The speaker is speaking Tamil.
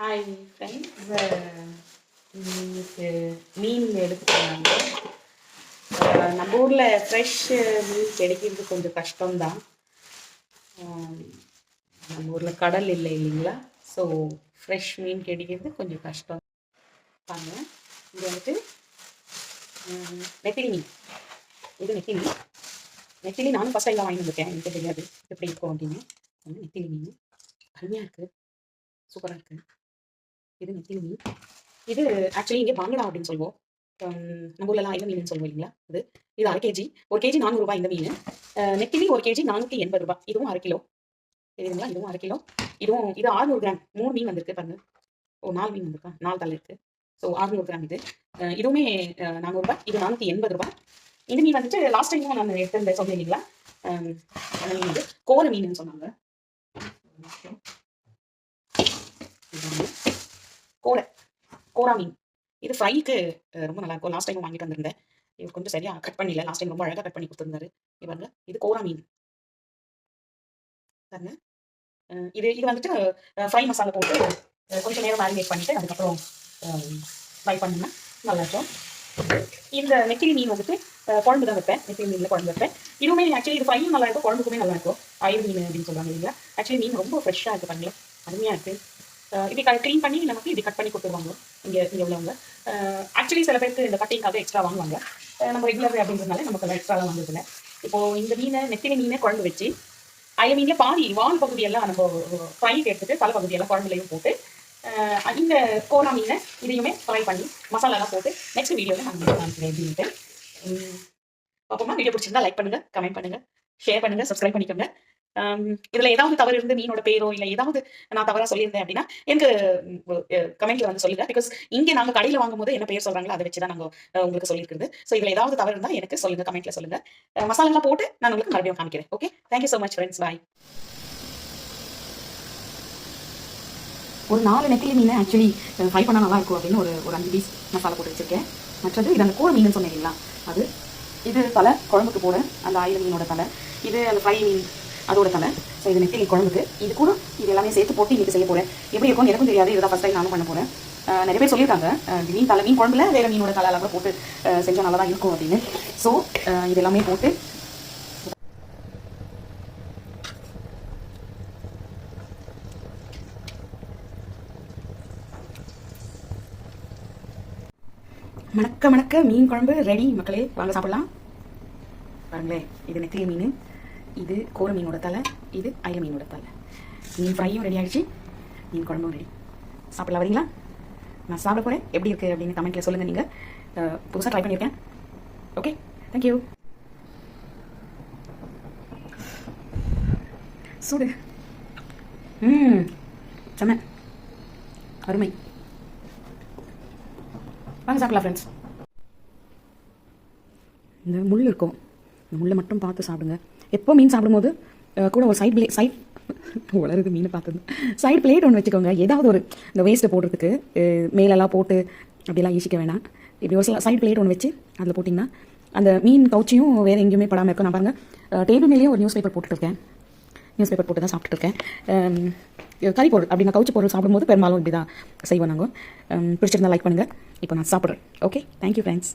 ஹாய் ஃப்ரெண்ட்ஸ் இன்னைக்கு மீன் எடுத்துக்கிறாங்க நம்ம ஊரில் ஃப்ரெஷ் மீன் கிடைக்கிறது கொஞ்சம் கஷ்டம்தான். நம்ம ஊரில் கடல் இல்லை இல்லைங்களா? ஸோ ஃப்ரெஷ் மீன் கிடைக்கிறது கொஞ்சம் கஷ்டம். பாருங்க. இது வந்துட்டு நெத்திலி மீன். இது நெத்திலி நெத்திலி நானும் ஃபஸ்ட் டைம் வாங்கி வந்திருக்கேன். எனக்கு தெரியாது. எப்படி இருக்கும் அப்படின்னு. நெத்திலி மீன். அருமையாக இருக்குது சூப்பராக இருக்குது இது நெத்திலி மீன் இது ஆக்சுவலி இங்கே பாங்கடா அப்படின்னு சொல்லுவோம். நம்ம ஊர்லலாம் ஐல மீன் சொல்லுவோம் இல்லைங்களா? இது. இது அரை கேஜி. ஒரு கேஜி நானூறு ரூபாய் இந்த மீன். நெத்திலி ஒரு கேஜி நானூற்றி எண்பது ரூபாய். இதுவும் அரை கிலோ. தெரியுதுங்களா? இதுவும் அரை கிலோ. இதுவும் இது 600 கிராம். மூணு மீன் வந்திருக்கு பாருங்க. ஓ நாலு மீன் வந்திருக்கா? நாலு தலை இருக்கு. ஸோ 600 கிராம் இது. இதுவுமே அஹ், 400 ரூபாய். இது நானூற்றி எண்பது ரூபாய். இந்த மீன் வந்துட்டு லாஸ்ட் டைமும் நான் எடுத்திருந்தேன். சொன்னேன் இல்லைங்களா? மீன் கோர மீன் சொன்னாங்க இது வந்து கோலை கோரா மீன் இது ஃப்ரைக்கு ரொம்ப நல்லா இருக்கும். லாஸ்ட் டைம் வாங்கிட்டு வந்திருந்தேன். இவர் கொஞ்சம் சரியாக கட் பண்ணல. லாஸ்ட் டைம் ரொம்ப அழகாக கட் பண்ணி கொடுத்துருந்தாரு. இது இது கோரா மீன் பாருங்க இது இது வந்துட்டு ஃப்ரை மசாலா போட்டு கொஞ்சம் நேரம் மேரினேட் பண்ணிட்டு அதுக்கப்புறம் ஃப்ரை பண்ணோம்னா நல்லா இருக்கும். இந்த நெத்திலி மீன் வந்துட்டு குழம்பு தான் வைப்பேன். நெத்திலி மீனில் குழம்பு வைப்பேன். இதுவுமே ஆக்சுவலி இது ஃப்ரையும் நல்லா இருக்கும். குழம்புக்குமே நல்லா இருக்கும். மீன் அப்படின்னு சொல்லுவாங்க இல்லைங்களா? ஆக்சுவலி மீன் ரொம்ப ஃப்ரெஷ்ஷாக இருக்குது பாருங்களேன். அருமையாக இருக்குது இப்படி க்ளீன் பண்ணி நமக்கு இப்படி கட் பண்ணி கொடுத்துருவாங்க. இங்கே இங்கே உள்ளவங்க. ஆக்சுவலி சில பேருக்கு இந்த கட்டிங்காக எக்ஸ்ட்ரா வாங்குவாங்க. நம்ம ரெகுலர் அப்படின்றதுனால நமக்கு எல்லாம் எக்ஸ்ட்ராலாம் வாங்குறதுல இப்போ இந்த மீனை நெத்திலி மீனை குழம்பு வச்சு அய மீனில் பாதி வால் பகுதியெல்லாம் நம்ம ஃப்ரை எடுத்துட்டு தலை பகுதியெல்லாம் குழம்புலையும் போட்டு இந்த கோலா மீனை இதையுமே ஃப்ரை பண்ணி மசாலாலாம் போட்டு நெக்ஸ்ட் வீடியோவில் நான் காமிக்கிறேன் அப்படின்ட்டு. அப்போமா வீடியோ பிடிச்சிருந்தா லைக் பண்ணுங்க கமெண்ட் பண்ணுங்க ஷேர் பண்ணுங்கள் சப்ஸ்கிரைப் பண்ணிக்கோங்க. இதுல ஏதாவது தவறு இருந்து மீனோட பேரோ இல்ல ஏதாவது நான் தவறா சொல்லியிருந்தேன் அப்படின்னா எனக்கு கமெண்ட்ல வந்து சொல்லுங்க. பிகாஸ் இங்க நாங்க கடையில வாங்கும் போது என்ன பேர் சொல்றாங்களோ அதை வச்சுதான் நாங்க உங்களுக்கு சொல்லியிருக்கிறது. சோ இதுல ஏதாவது தவறு இருந்தா எனக்கு சொல்லுங்க கமெண்ட்ல சொல்லுங்க. மசாலா மசாலாலாம் போட்டு நான் உங்களுக்கு மறுபடியும் காமிக்கிறேன். Okay thank you so much friends bye ஒரு நாலு நெத்திலி மீன் ஆக்சுவலி ஃப்ரை பண்ணால் நல்லா இருக்கும் அப்படின்னு ஒரு ஒரு அஞ்சு பீஸ் மசாலா போட்டு வச்சிருக்கேன். மற்றது இது அந்த கூரை மீன் சொன்னீங்களா அது இது தலை குழம்புக்கு போட அந்த ஆயிரம் மீனோட தலை. இது அந்த ஃப்ரை மீன் அதோட தலை. ஸோ இது நெத்திலி குழம்புக்கு. இது கூட இது எல்லாமே சேர்த்து போட்டு இன்றைக்கி செய்ய போகிறேன் எப்படி இருக்கும்னு எனக்கும் தெரியாது. இதுதான் ஃபஸ்ட் டைம் நானும் பண்ண போகிறேன் நிறைய பேர் சொல்லியிருக்காங்க. அஹ் மீன் தலை மீன் குழம்புல வேறு மீனோட தலை கூட போட்டு செஞ்சால் நல்லா தான் இருக்கும் அப்படின்னு. ஸோ இது எல்லாமே போட்டு மணக்க மணக்க மீன் குழம்பு ரெடி மக்களே வாங்க சாப்பிடலாம். பாருங்களேன் இது நெத்திலி மீன். இது கோர மீனோட தலை இது அயில மீனோட தலை. மீன் ஃப்ரையும் ரெடி ஆகிடுச்சு மீன் குழம்பும் ரெடி சாப்பிடலாம் வரீங்களா? நான் சாப்பிட போகிறேன் எப்படி இருக்குது அப்படின்னு கமெண்ட்டில் சொல்லுங்கள் நீங்கள் புதுசாக ட்ரை பண்ணியிருக்கேன். ஓகே தேங்க்யூ சூடு. ம் செம்ம அருமை. வாங்க சாப்பிடலாம் ஃப்ரெண்ட்ஸ் இந்த முள் இருக்கும். உள்ளே முள்ளை மட்டும் பார்த்து சாப்பிடுங்க. எப்போ மீன் சாப்பிடும்போது கூட ஒரு சைட் பிளே சைட் வளருது மீனை பார்த்தது சைடு பிளேட் ஒன்று வச்சுக்கோங்க. ஏதாவது ஒரு இந்த வேஸ்ட்டை போடுறதுக்கு மேலெல்லாம் போட்டு அப்படிலாம் ஈசிக்க வேணாம். இப்படி ஒரு சைடு பிளேட் ஒன்று வச்சு அதில் போட்டிங்கன்னா அந்த மீன் கவுச்சியும் வேறு எங்கேயுமே படாமல் இருக்கும். நான் பாருங்கள் டேபிள் மேலேயே ஒரு நியூஸ் பேப்பர் போட்டுருக்கேன் நியூஸ் பேப்பர் போட்டு தான் சாப்பிட்டுருக்கேன் கறி பொருள் அப்படி நான் கவுச்சி பொருள் சாப்பிடும்போது பெரும்பாலும் இப்படி தான் செய்வோம் நாங்கள் பிடிச்சிருந்தா லைக் பண்ணுங்கள் இப்போ நான் சாப்பிட்றேன். Okay thank you friends